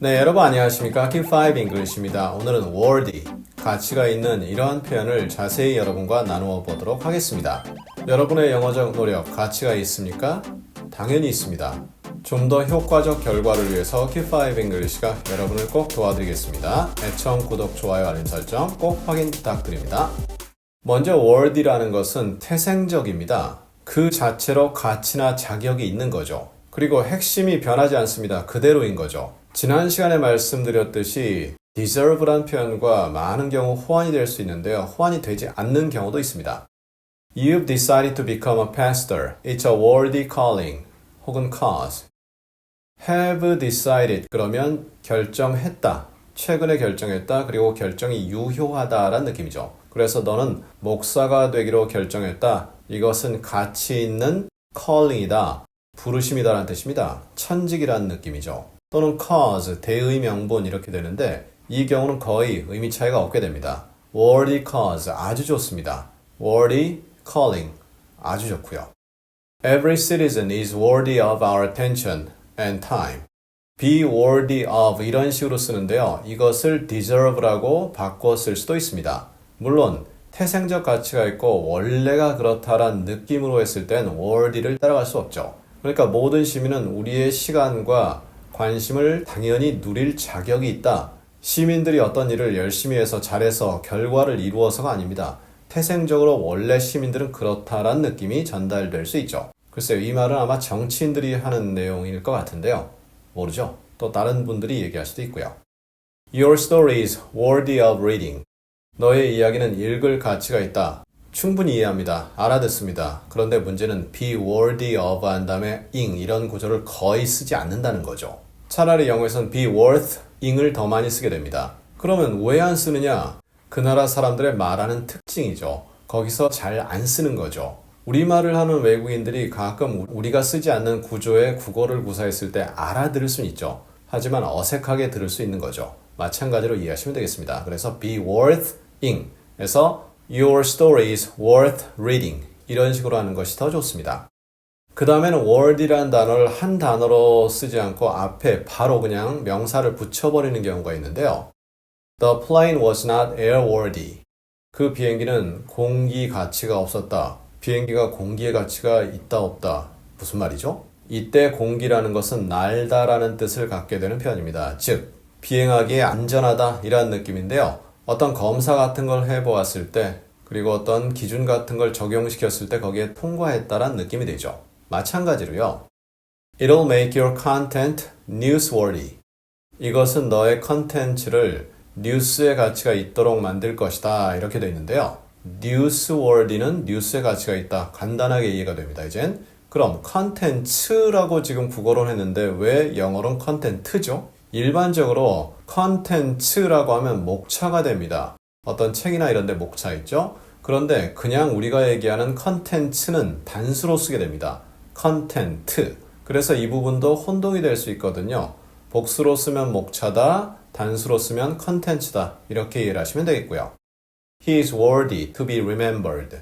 네, 여러분 안녕하십니까? Q5 English입니다. 오늘은 worthy, 가치가 있는 이러한 표현을 자세히 여러분과 나누어 보도록 하겠습니다. 여러분의 영어적 노력, 가치가 있습니까? 당연히 있습니다. 좀 더 효과적 결과를 위해서 Q5 English가 여러분을 꼭 도와드리겠습니다. 애청, 구독, 좋아요, 알림 설정 꼭 확인 부탁드립니다. 먼저 worthy라는 것은 태생적입니다. 그 자체로 가치나 자격이 있는 거죠. 그리고 핵심이 변하지 않습니다. 그대로인 거죠. 지난 시간에 말씀드렸듯이 deserve란 표현과 많은 경우 호환이 될 수 있는데요. 호환이 되지 않는 경우도 있습니다. You've decided to become a pastor. It's a worthy calling. 혹은 cause. have decided 그러면 결정했다. 최근에 결정했다. 그리고 결정이 유효하다라는 느낌이죠. 그래서 너는 목사가 되기로 결정했다. 이것은 가치 있는 calling이다. 부르심이다라는 뜻입니다. 천직이라는 느낌이죠. 또는 cause, 대의 명분 이렇게 되는데 이 경우는 거의 의미 차이가 없게 됩니다. worthy cause, 아주 좋습니다. worthy calling, 아주 좋고요. Every citizen is worthy of our attention and time. be worthy of 이런 식으로 쓰는데요. 이것을 deserve라고 바꿔 쓸 수도 있습니다. 물론 태생적 가치가 있고 원래가 그렇다란 느낌으로 했을 땐 worthy를 따라갈 수 없죠. 그러니까 모든 시민은 우리의 시간과 관심을 당연히 누릴 자격이 있다. 시민들이 어떤 일을 열심히 해서 잘해서 결과를 이루어서가 아닙니다. 태생적으로 원래 시민들은 그렇다란 느낌이 전달될 수 있죠. 글쎄요, 이 말은 아마 정치인들이 하는 내용일 것 같은데요. 모르죠. 또 다른 분들이 얘기할 수도 있고요. Your story is worthy of reading. 너의 이야기는 읽을 가치가 있다. 충분히 이해합니다. 알아듣습니다. 그런데 문제는 be worthy of 한 다음에 ing 이런 구조를 거의 쓰지 않는다는 거죠. 차라리 영어에선 be worth ing을 더 많이 쓰게 됩니다. 그러면 왜 안 쓰느냐? 그 나라 사람들의 말하는 특징이죠. 거기서 잘 안 쓰는 거죠. 우리말을 하는 외국인들이 가끔 우리가 쓰지 않는 구조의 국어를 구사했을 때 알아들을 수는 있죠. 하지만 어색하게 들을 수 있는 거죠. 마찬가지로 이해하시면 되겠습니다. 그래서 be worth ing 에서 your story is worth reading 이런 식으로 하는 것이 더 좋습니다. 그 다음에는 worthy라는 단어를 한 단어로 쓰지 않고 앞에 바로 그냥 명사를 붙여버리는 경우가 있는데요. The plane was not airworthy. 그 비행기는 공기 가치가 없었다. 비행기가 공기의 가치가 있다 없다. 무슨 말이죠? 이때 공기라는 것은 날다라는 뜻을 갖게 되는 표현입니다. 즉, 비행하기에 안전하다 이런 느낌인데요. 어떤 검사 같은 걸 해보았을 때 그리고 어떤 기준 같은 걸 적용시켰을 때 거기에 통과했다란 느낌이 되죠. 마찬가지로요. It'll make your content newsworthy. 이것은 너의 컨텐츠를 뉴스의 가치가 있도록 만들 것이다. 이렇게 되어 있는데요. newsworthy는 뉴스의 가치가 있다. 간단하게 이해가 됩니다. 이젠. 그럼 컨텐츠라고 지금 국어로 했는데 왜 영어로는 컨텐트죠? 일반적으로 컨텐츠라고 하면 목차가 됩니다. 어떤 책이나 이런 데 목차 있죠? 그런데 그냥 우리가 얘기하는 컨텐츠는 단수로 쓰게 됩니다. 컨텐트. 그래서 이 부분도 혼동이 될 수 있거든요. 복수로 쓰면 목차다, 단수로 쓰면 컨텐츠다. 이렇게 이해를 하시면 되겠고요. He is worthy to be remembered.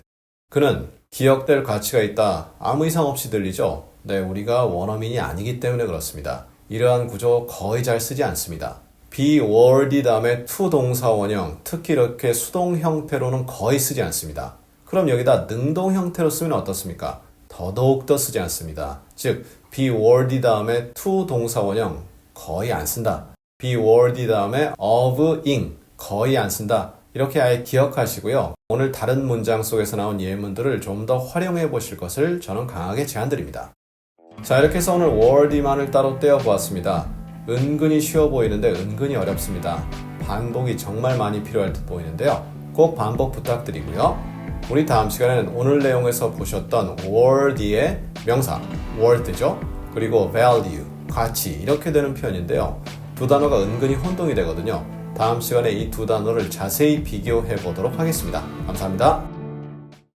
그는 기억될 가치가 있다. 아무 이상 없이 들리죠? 네, 우리가 원어민이 아니기 때문에 그렇습니다. 이러한 구조 거의 잘 쓰지 않습니다. be worthy 다음에 to 동사 원형, 특히 이렇게 수동 형태로는 거의 쓰지 않습니다. 그럼 여기다 능동 형태로 쓰면 어떻습니까? 더더욱 더 쓰지 않습니다. 즉, be worthy 다음에 to 동사 원형 거의 안 쓴다. be worthy 다음에 of ing 거의 안 쓴다. 이렇게 아예 기억하시고요. 오늘 다른 문장 속에서 나온 예문들을 좀 더 활용해 보실 것을 저는 강하게 제안드립니다. 자, 이렇게 해서 오늘 worthy만을 따로 떼어 보았습니다. 은근히 쉬워 보이는데 은근히 어렵습니다. 반복이 정말 많이 필요할 듯 보이는데요. 꼭 반복 부탁드리고요. 우리 다음 시간에는 오늘 내용에서 보셨던 worthy의 명사, worth죠. 그리고 value, 가치 이렇게 되는 표현인데요. 두 단어가 은근히 혼동이 되거든요. 다음 시간에 이 두 단어를 자세히 비교해 보도록 하겠습니다. 감사합니다.